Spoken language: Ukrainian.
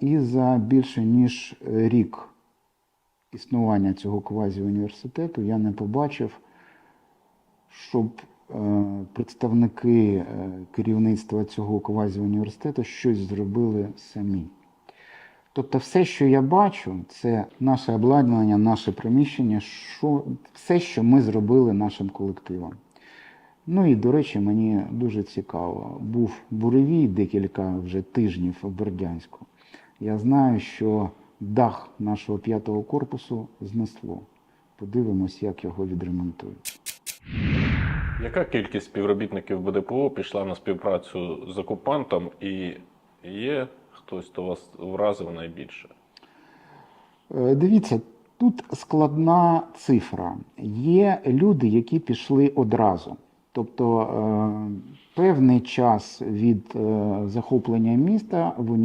І за більше ніж рік існування цього квазі-університету я не побачив, щоб е, представники е, керівництва цього квазі-університету щось зробили самі. Тобто, все, що я бачу, це наше обладнання, наше приміщення, що, все, що ми зробили нашим колективом. Ну і, до речі, мені дуже цікаво. Був буревій декілька вже тижнів в Бердянську. Я знаю, що дах нашого п'ятого корпусу знесло. Подивимось, як його відремонтують. Яка кількість співробітників БДПО пішла на співпрацю з окупантом і є хтось, хто вас вразив найбільше? Е, Дивіться, тут складна цифра. Є люди, які пішли одразу. Тобто е, певний час від е, захоплення міста в університеті